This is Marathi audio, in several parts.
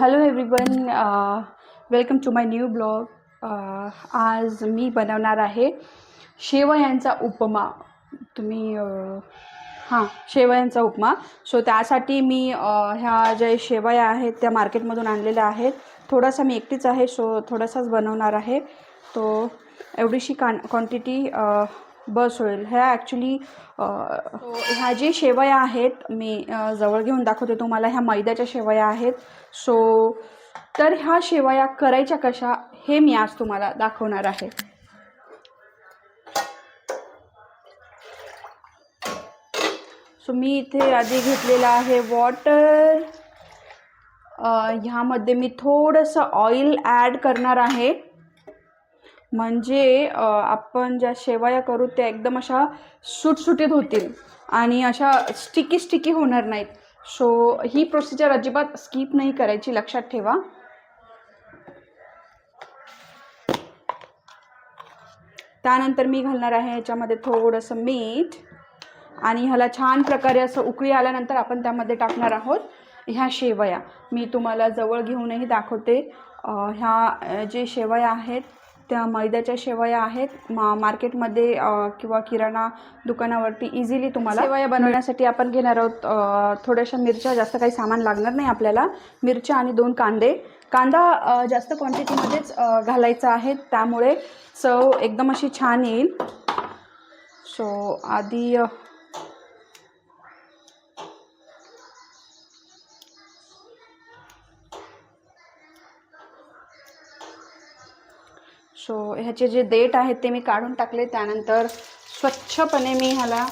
Hello everyone welcome to my new blog आज मी बनवणार आहे शेवयांचा उपमा. तुम्ही uh, हां शेवयांचा उपमा. सो त्यासाठी मी uh, ह्या ज्या शेवया आहेत त्या मार्केटमधून आणलेल्या आहेत. थोडासा मी एकटीच आहे सो थोडासाच बनवणार आहे. तो एवढीशी कान क्वांटिटी बस होईल. ह्या ॲक्च्युली ह्या जे शेवया आहेत मी जवळ घेऊन दाखवते तुम्हाला. ह्या मैद्याच्या शेवया आहेत. सो तर ह्या शेवया करायच्या कशा हे मी आज तुम्हाला दाखवणार आहे. सो मी इथे आधी घेतलेलं आहे वॉटर ह्यामध्ये मी थोडंसं ऑइल ॲड करणार आहे. म्हणजे आपण ज्या शेवया करू त्या एकदम अशा सुटसुटीत होतील आणि अशा स्टिकी स्टिकी होणार नाहीत. सो ही प्रोसिजर अजिबात स्किप नाही करायची लक्षात ठेवा. त्यानंतर मी घालणार आहे याच्यामध्ये थोडंसं मीठ आणि ह्याला छान प्रकारे असं उकळी आल्यानंतर आपण त्यामध्ये टाकणार आहोत ह्या शेवया. मी तुम्हाला जवळ घेऊनही दाखवते. ह्या जे शेवया आहेत त्या मैद्याच्या शेवया आहेत. मा मार्केटमध्ये किंवा किराणा दुकानावरती इझिली तुम्हाला शेवया बनवण्यासाठी आपण घेणार आहोत. थोड्याशा मिरच्या जास्त काही सामान लागणार नाही आपल्याला. मिरच्या आणि दोन कांदे. कांदा जास्त क्वांटिटीमध्येच घालायचा आहे. त्यामुळे चव एकदम अशी छान येईल. सो आधी सो ह्याचे जे देठ आहेत ते मी काढून टाकले. त्यानंतर स्वच्छपणे मी ह्याला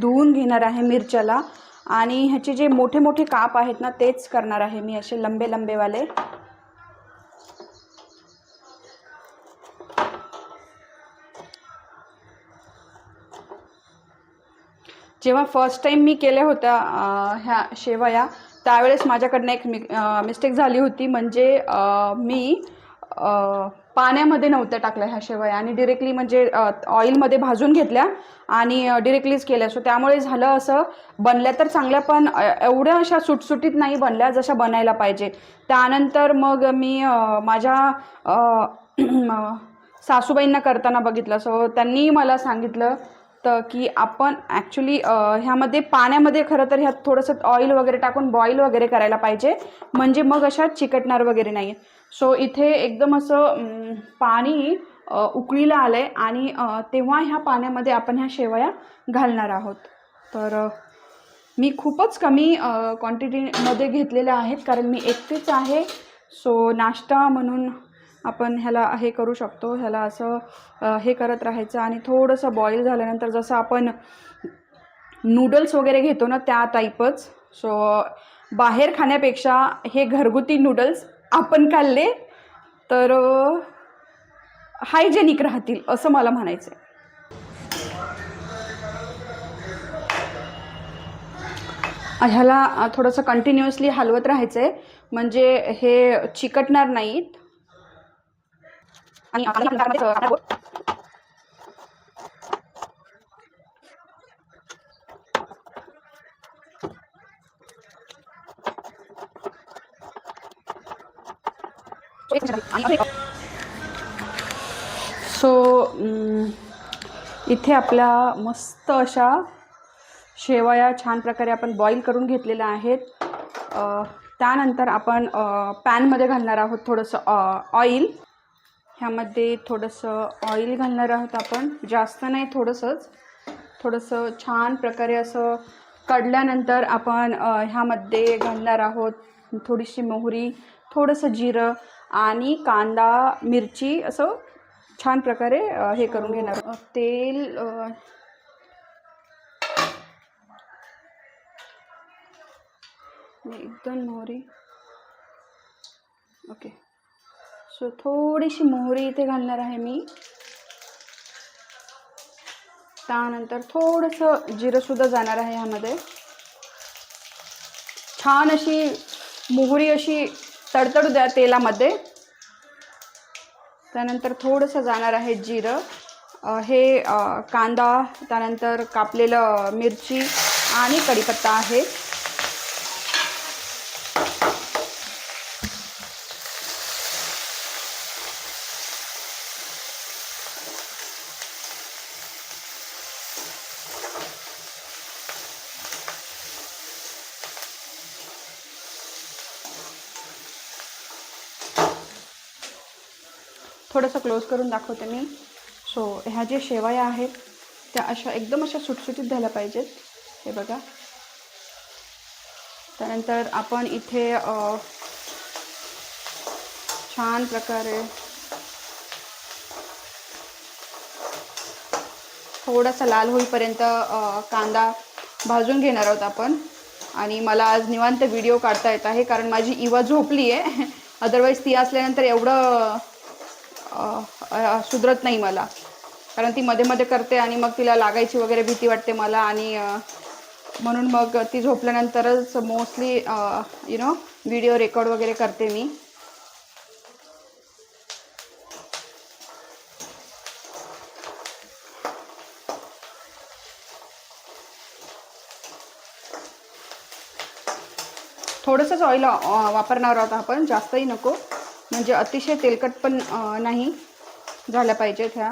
धुवून घेणार आहे मिरच्याला. आणि ह्याचे जे मोठे मोठे काप आहेत ना तेच करणार आहे मी असे लंबे लंबेवाले जेव्हा फर्स्ट टाईम मी केल्या होत्या ह्या शेवया त्यावेळेस माझ्याकडनं एक मि मिस्टेक झाली होती. म्हणजे मी पाण्यामध्ये नव्हत्या टाकल्या ह्या शेवया आणि डिरेक्टली म्हणजे ऑइलमध्ये भाजून घेतल्या आणि डिरेक्टलीच केल्या. सो त्यामुळे झालं असं बनल्या तर चांगल्या पण एवढ्या अशा सुटसुटीत नाही बनल्या जशा बनायला पाहिजे. त्यानंतर मग मी माझ्या सासूबाईंना करताना बघितलं. सो त्यांनी मला सांगितलं तर की आपण ॲक्च्युली ह्यामध्ये पाण्यामध्ये खरं तर ह्यात थोडंसं ऑइल वगैरे टाकून बॉईल वगैरे करायला पाहिजे. म्हणजे मग अशा चिकटणार वगैरे नाही. सो इथे एकदम असं पाणी उकळीला आलं आहे आणि तेव्हा ह्या पाण्यामध्ये आपण ह्या शेवया घालणार आहोत. तर मी खूपच कमी क्वांटिटीमध्ये घेतलेल्या आहेत कारण मी एकटीच आहे. सो नाश्ता म्हणून आपण ह्याला हे करू शकतो ह्याला असं हे करत राहायचं. आणि थोडंसं बॉईल झाल्यानंतर जसं आपण नूडल्स वगैरे घेतो ना त्या टाईपच सो बाहेर खाण्यापेक्षा हे घरगुती नूडल्स आपण खाल्ले तर हायजेनिक राहतील असं मला म्हणायचं आहे ह्याला थोडंसं कंटिन्युअसली हलवत राहायचं आहे म्हणजे हे चिकटणार नाहीत. आणि सो mm, इथे आपल्या मस्त अशा शेवया छान प्रकारे आपण बॉईल करून घेतलेल्या आहेत. त्यानंतर आपण पॅनमध्ये घालणार आहोत थोडंसं ऑइल ह्यामध्ये थोडंसं ऑइल घालणार आहोत आपण. जास्त नाही थोडंसंच. थोडंसं छान प्रकारे असं काढल्यानंतर आपण ह्यामध्ये घालणार आहोत थोडीशी मोहरी थोडंसं जिरं आणि कांदा मिरची असं छान प्रकारे हे करून घेणार तेल एकदम मोहरी. ओके. सो थोडीशी मोहरी इथे घालणार आहे मी. त्यानंतर थोडंसं जिरंसुद्धा जाणार आहे ह्यामध्ये. छान अशी मोहरी अशी तडतडू द्या तेलामध्ये. त्यानंतर थोडंसं जाणार आहे जिरं. हे कांदा त्यानंतर कापलेलं मिरची आणि कढीपत्ता आहे. थोडंसं क्लोज करून दाखवते मी. सो ह्या ज्या शेवया आहेत त्या अशा एकदम अशा सुटसुटीत झाल्या पाहिजेत. हे बघा. त्यानंतर आपण इथे छान प्रकारे थोडासा लाल होईपर्यंत कांदा भाजून घेणार आहोत आपण. आणि मला आज निवांत व्हिडिओ काढता येत आहे कारण माझी इवा झोपली आहे अदरवाईज ती असल्यानंतर एवढं सुधरत नाही मला. कारण ती मध्ये मध्ये करते आणि मग तिला लागायची वगैरे भीती वाटते मला आणि म्हणून मग ती झोपल्यानंतरच mostly you know video record वगैरे करते मी. थोडंसंच ऑइल वापरणार आहोत आपण जास्तही नको. म्हणजे अतिशय तेलकट पण नाही झाल्या पाहिजेत ह्या.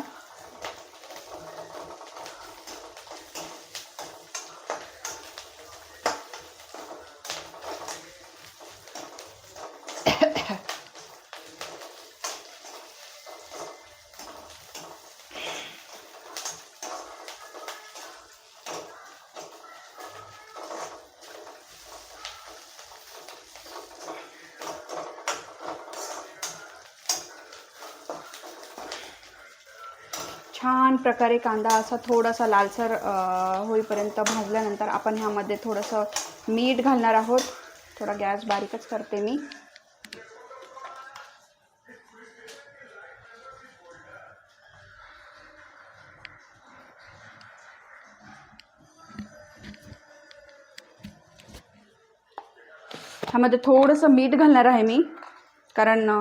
प्रकारे कांदा असा थोडासा लालसर होईपर्यंत भाजल्यानंतर आपण ह्यामध्ये थोडंसं मीठ घालणार आहोत. थोडा गॅस बारीकच करते मी. ह्यामध्ये थोडंसं मीठ घालणार आहे मी कारण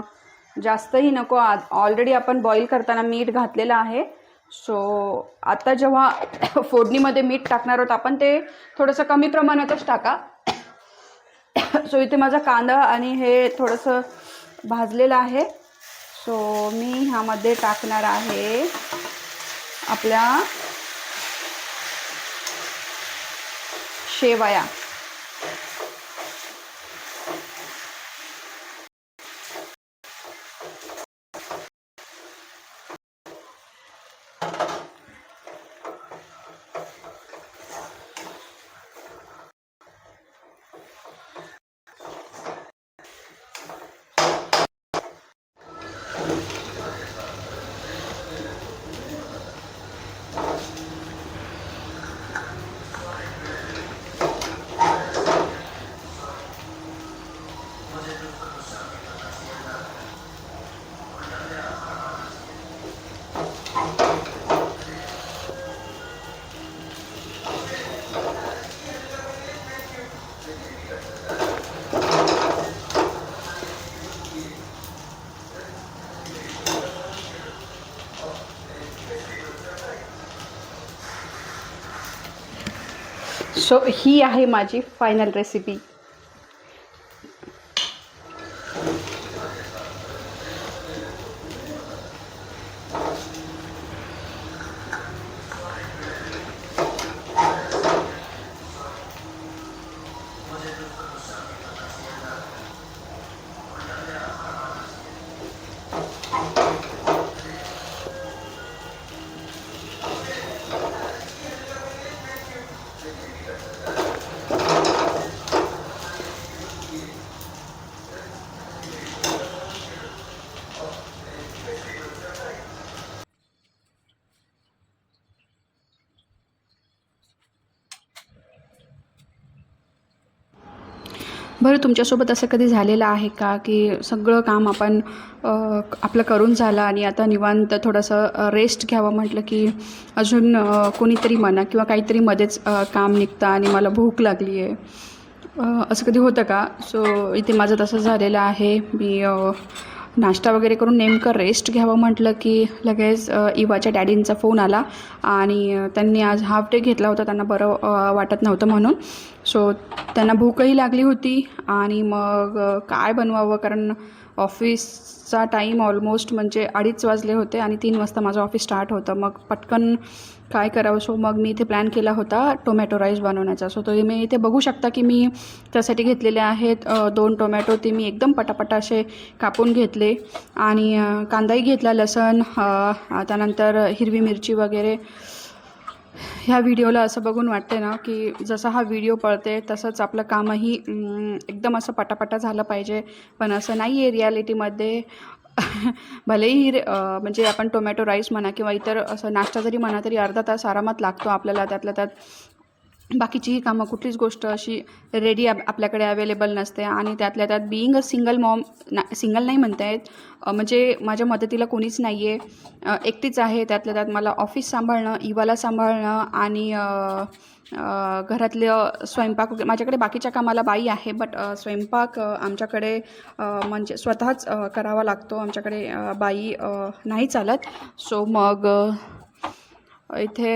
जास्तही नको. ऑलरेडी आपण बॉईल करताना मीठ घातलेलं आहे. सो आता जेव्हा फोडणीमध्ये मीठ टाकणार आहोत आपण ते थोडंसं कमी प्रमाणातच टाका. सो इथे माझा कांदा आणि हे थोडंसं भाजलेलं आहे. सो मी ह्यामध्ये टाकणार आहे आपल्या शेवया. सो ही आहे माझी फायनल रेसिपी बरं तुमच्यासोबत असं कधी झालेलं आहे का की सगळं काम आपण आपलं करून झालं आणि आता निवांत थोडंसं रेस्ट घ्यावं म्हटलं की अजून कोणीतरी म्हणा किंवा काहीतरी मध्येच काम निघतं आणि मला भूक लागली आहे. असं कधी होतं का? सो इथे माझं तसं झालेलं आहे. मी नाश्ता वगैरे करून नेमकं रेस्ट घ्यावं म्हटलं की लगेच इवाच्या डॅडींचा फोन आला आणि त्यांनी आज हाफ डे घेतला होता त्यांना बरं वाटत नव्हतं म्हणून. सो त्यांना भूकही लागली होती आणि मग काय बनवावं? कारण ऑफिसचा टाईम ऑलमोस्ट म्हणजे अडीच वाजले होते आणि तीन वाजता माझं ऑफिस स्टार्ट होतं. मग पटकन काय करावं सो मग मी इथे प्लॅन केला होता टोमॅटो राईस बनवण्याचा. सो तो मी इथे बघू शकता की मी त्यासाठी घेतलेले आहेत दोन टोमॅटो. ते मी एकदम पटापटा असे कापून घेतले आणि कांदाही घेतला लसण त्यानंतर हिरवी मिरची वगैरे. ह्या व्हिडिओला असं बघून वाटते ना की जसा हा व्हिडिओ पळते तसंच आपलं कामही एकदम असं पटापटा झालं पाहिजे. पण असं नाही आहे रियालिटीमध्ये. भलेही म्हणजे आपण टोमॅटो राईस म्हणा किंवा इतर असं नाश्ता जरी म्हणा तरी अर्धा तास आरामात लागतो आपल्याला त्यातल्या त्यात. बाकीचीही कामं कुठलीच गोष्ट अशी रेडी आप आपल्याकडे अवेलेबल नसते. आणि त्यातल्या त्यात बिईंग अ सिंगल मॉम ना सिंगल नाही म्हणता येत म्हणजे माझ्या मदतीला कोणीच नाही आहे एकटीच आहे. त्यातल्या त्यात मला ऑफिस सांभाळणं इवाला सांभाळणं आणि घरातलं स्वयंपाक वगैरे माझ्याकडे बाकीच्या कामाला बाई आहे बट स्वयंपाक आमच्याकडे म्हणजे स्वतःच करावा लागतो. आमच्याकडे बाई नाही चालत. सो मग इथे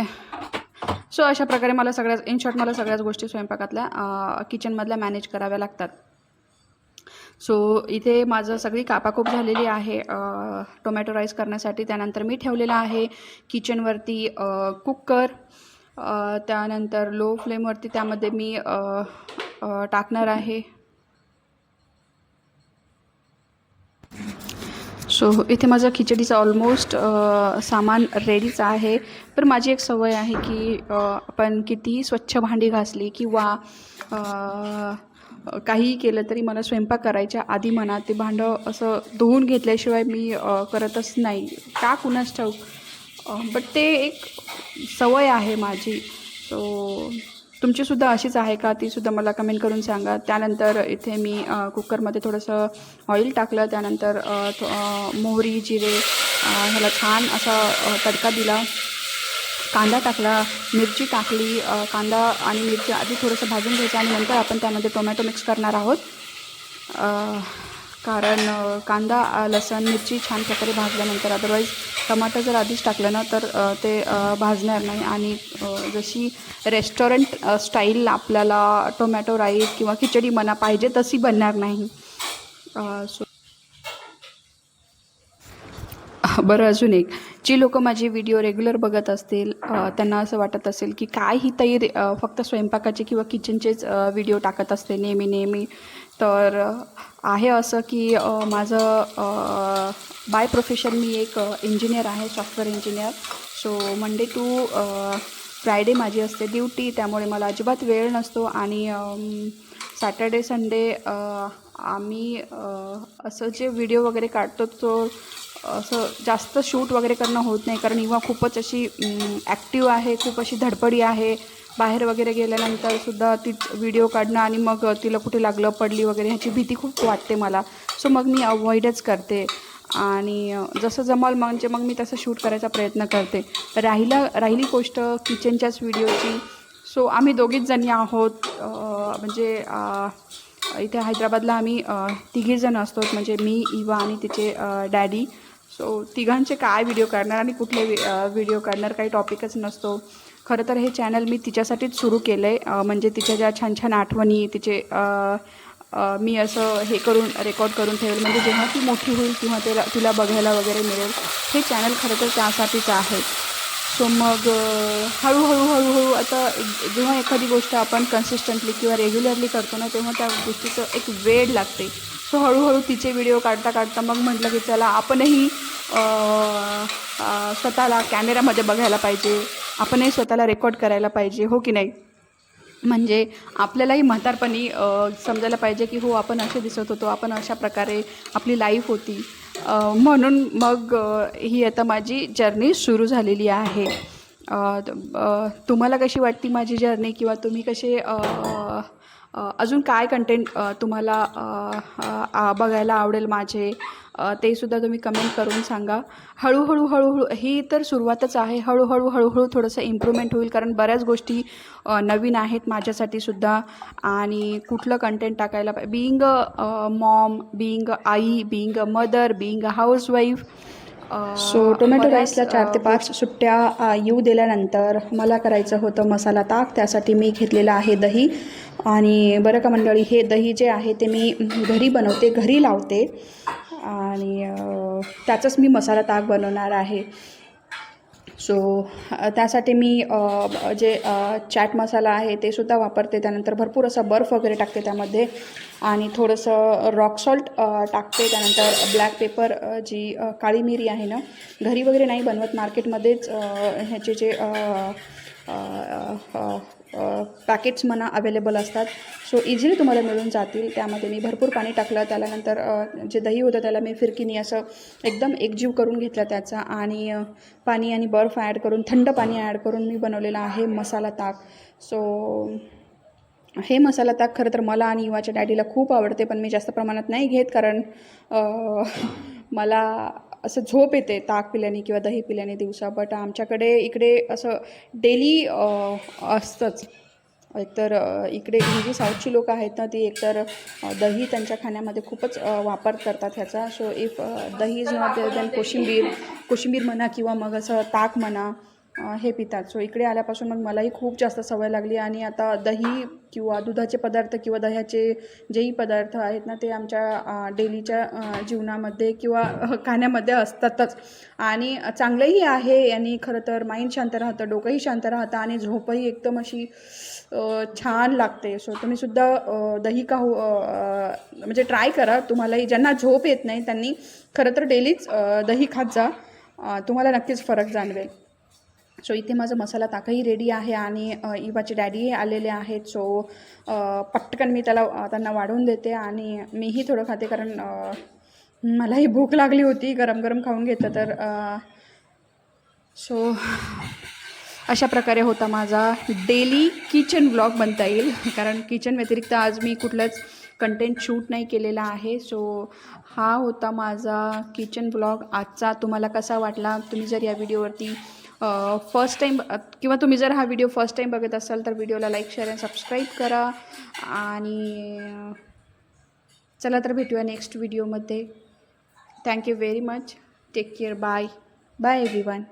सो अशा प्रकारे मला सगळ्याच इन शॉर्ट मला सगळ्याच गोष्टी स्वयंपाकातल्या किचनमधल्या मॅनेज कराव्या लागतात. सो इथे माझं सगळी कापाकूप झालेली आहे टोमॅटो राईस करण्यासाठी. त्यानंतर मी ठेवलेलं आहे किचनवरती कुकर त्यानंतर लो फ्लेमवरती त्यामध्ये मी टाकणार आहे. सो इथे माझं खिचडीचं ऑलमोस्ट सामान रेडीच आहे. पण माझी एक सवय आहे की आपण कितीही स्वच्छ भांडी घासली किंवा काहीही केलं तरी मला स्वयंपाक करायच्या आधी म्हणा ते भांडं असं धुवून घेतल्याशिवाय मी करतच नाही. का कुणास ठाऊक? बट ते एक सवय आहे माझी. सो तुमचीसुद्धा अशीच आहे का? तीसुद्धा मला कमेंट करून सांगा. त्यानंतर इथे मी कुकरमध्ये थोडंसं ऑइल टाकलं. त्यानंतर थो- मोहरी जिरे ह्याला छान असा तडका दिला. कांदा टाकला. मिरची टाकली. कांदा आणि मिरची आधी थोडंसं भाजून घ्यायचं आणि नंतर आपण त्यामध्ये टोमॅटो मिक्स करणार आहोत. कारण कांदा लसण मिरची छान प्रकारे भाजल्यानंतर अदरवाईज टमाटर जर आधीच टाकलं ना तर ते भाजणार नाही. आणि जशी रेस्टॉरंट स्टाईल आपल्याला टोमॅटो राईस किंवा खिचडी म्हणा पाहिजे तशी बनणार नाही. सो बरं अजून एक. जी लोकं माझे व्हिडिओ रेग्युलर बघत असतील त्यांना असं वाटत असेल की काय ही ताई रे- फक्त स्वयंपाकाचे किंवा किचनचेच व्हिडिओ टाकत असते. नेहमी नेहमी तर आहे असं की माझं बाय प्रोफेशन मी एक इंजिनियर आहे software engineer. So Monday to Friday माझी असते ड्युटी त्यामुळे मला अजिबात वेळ नसतो आणि सॅटर्डे संडे आम्ही असं जे व्हिडिओ वगैरे काढतो तो असं जास्त शूट वगैरे करणं होत नाही. कारण इवा खूपच अशी ॲक्टिव्ह आहे खूप अशी धडपडी आहे. बाहेर वगैरे गेल्यानंतर सुद्धा ती व्हिडिओ काढणं आणि मग तिला कुठे लागलं पडली वगैरे ह्याची भीती खूप वाटते मला. सो मग मी अवॉइडच करते. आणि जसं जमल म्हणजे मग मी तसं शूट करायचा प्रयत्न करते. राहिला राहिली गोष्ट किचनच्याच व्हिडिओची सो आम्ही दोघीच जणी आहोत. म्हणजे इथे हैदराबादला आम्ही तिघीजण असतो. म्हणजे मी इवा आणि तिचे डॅडी. सो तिघांचे काय व्हिडिओ काढणार आणि कुठले व्हिडिओ काढणार काही टॉपिकच नसतो. खरं तर हे चॅनल मी तिच्यासाठीच सुरू केलं आहे म्हणजे तिच्या ज्या छान छान आठवणी तिचे मी असं हे करून रेकॉर्ड करून ठेवेल. म्हणजे जेव्हा ती मोठी होईल किंवा तिला तिला बघायला वगैरे मिळेल. हे चॅनल खरं तर त्यासाठीच आहे. सो मग हळूहळू हळूहळू आता जेव्हा एखादी गोष्ट आपण कन्सिस्टंटली किंवा रेग्युलरली करतो ना तेव्हा त्या गोष्टीचं एक वेळ लागते. सो हळूहळू तिचे व्हिडिओ काढता काढता मग म्हटलं की चला आपणही स्वतःला कॅमेऱ्यामध्ये बघायला पाहिजे. आपणही स्वतःला रेकॉर्ड करायला पाहिजे हो की नाही? म्हणजे आपल्यालाही म्हातारपणी समजायला पाहिजे की हो आपण असे दिसत होतो आपण अशा प्रकारे आपली लाईफ होती. म्हणून मग ही आता माझी जर्नी सुरू झालेली आहे. तुम्हाला कशी वाटती माझी जर्नी किंवा तुम्ही कसे अजून काय कंटेंट तुम्हाला बघायला आवडेल माझे? ते सुद्धा तुम्ही कमेंट करून सांगा. हळूहळू हळूहळू ही तर सुरुवातच आहे. हळूहळू हळूहळू थोडंसं इम्प्रूव्हमेंट होईल कारण बऱ्याच गोष्टी नवीन आहेत माझ्यासाठी सुद्धा. आणि कुठलं कंटेंट टाकायला पाहिजे being a mom being I being a mother being a housewife so tomato राईसला चार ते पाच सुट्ट्या येऊ दिल्यानंतर मला करायचं होतं मसाला ताक. त्यासाठी मी घेतलेलं आहे दही. आणि बरं का मंडळी हे दही जे आहे ते मी घरी बनवते घरी लावते. आणि त्याचाच त्याचंच मी मसाला ताक बनवणार आहे. सो त्यासाठी मी जे चॅट चाट मसाला आहे ते सुद्धा वापरते. त्यानंतर भरपूर असा बर्फ वगैरे टाकते त्यामध्ये. आणि थोडंसं रॉक सॉल्ट टाकते. त्यानंतर ब्लॅक पेपर जी काळी मिरी आहे ना घरी वगैरे नाही बनवत. मार्केटमध्येच ह्याचे जे पॅकेट्स म्हणा अवेलेबल असतात. सो इझिली तुम्हाला मिळून जातील. त्यामध्ये मी भरपूर पाणी टाकलं. त्याच्यानंतर जे दही होतं त्याला मी फिरकीनी असं एकदम एकजीव करून घेतला त्याचा. आणि पाणी आणि बर्फ ॲड करून थंड पाणी ॲड करून मी बनवलेला आहे मसाला ताक. सो हे मसाला ताक खरं तर मला आणि युवाच्या डॅडीला खूप आवडते. पण मी जास्त प्रमाणात नाही घेत कारण मला असं झोप येते ताक पिल्याने किंवा दही पिल्याने दिवसा बट आमच्याकडे इकडे असं डेली असतंच. एकतर इकडे ही जी साऊथची लोकं आहेत ना ती एकतर दही त्यांच्या खाण्यामध्ये खूपच वापर करतात ह्याचा. So if dahi is not there then कोशिंबीर कोशिंबीर म्हणा किंवा मग असं ताक म्हणा हे पितात. सो इकडे आल्यापासून मग मलाही खूप जास्त सवय लागली आणि आता दही किंवा दुधाचे पदार्थ किंवा दह्याचे जेही पदार्थ आहेत ना ते आमच्या डेलीच्या जीवनामध्ये किंवा खाण्यामध्ये असतातच. आणि चांगलंही आहे आणि खरं तर माइंड शांत राहतं डोकंही शांत राहतं आणि झोपही एकदम अशी छान लागते. सो तुम्हीसुद्धा दही का हो म्हणजे ट्राय करा. तुम्हालाही ज्यांना झोप येत नाही त्यांनी खरं तर डेलीच दही खात जा. तुम्हाला नक्कीच फरक जाणवेल. सो इथे माझा मसाला ताकही रेडी आहे आणि इवाचे डॅडीही आलेले आहेत. सो पटकन मी त्याला त्यांना वाढवून देते आणि मीही थोडं खाते कारण मलाही भूक लागली होती गरम गरम खाऊन घेतलं तर सो अशा प्रकारे होता माझा डेली किचन ब्लॉग बनता येईल. कारण किचन व्यतिरिक्त आज मी कुठलंच कंटेंट शूट नाही केलेला आहे. सो हा होता माझा किचन ब्लॉग आजचा तुम्हाला कसा वाटला? तुम्ही जर या व्हिडिओवरती फर्स्ट टाईम किंवा तुम्ही जर हा व्हिडिओ फर्स्ट टाईम बघत असाल तर व्हिडिओला लाईक शेअर अँड सबस्क्राईब करा. आणि चला तर भेटूया नेक्स्ट व्हिडिओमध्ये thank you very much take care bye bye everyone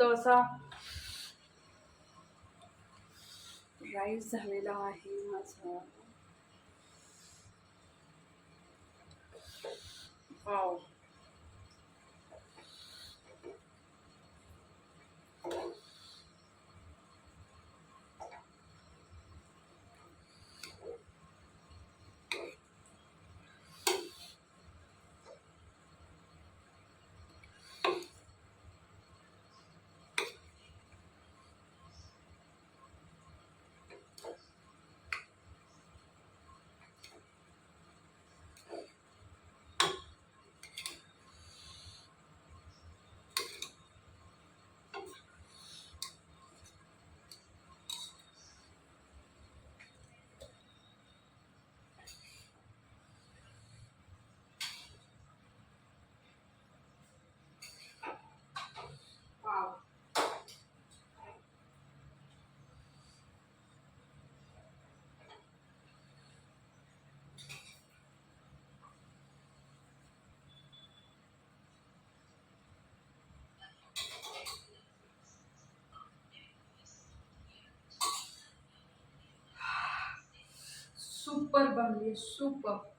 मस्त मस्त असा राईस झालेला आहे माझा wow wow सुपर बनली सुपर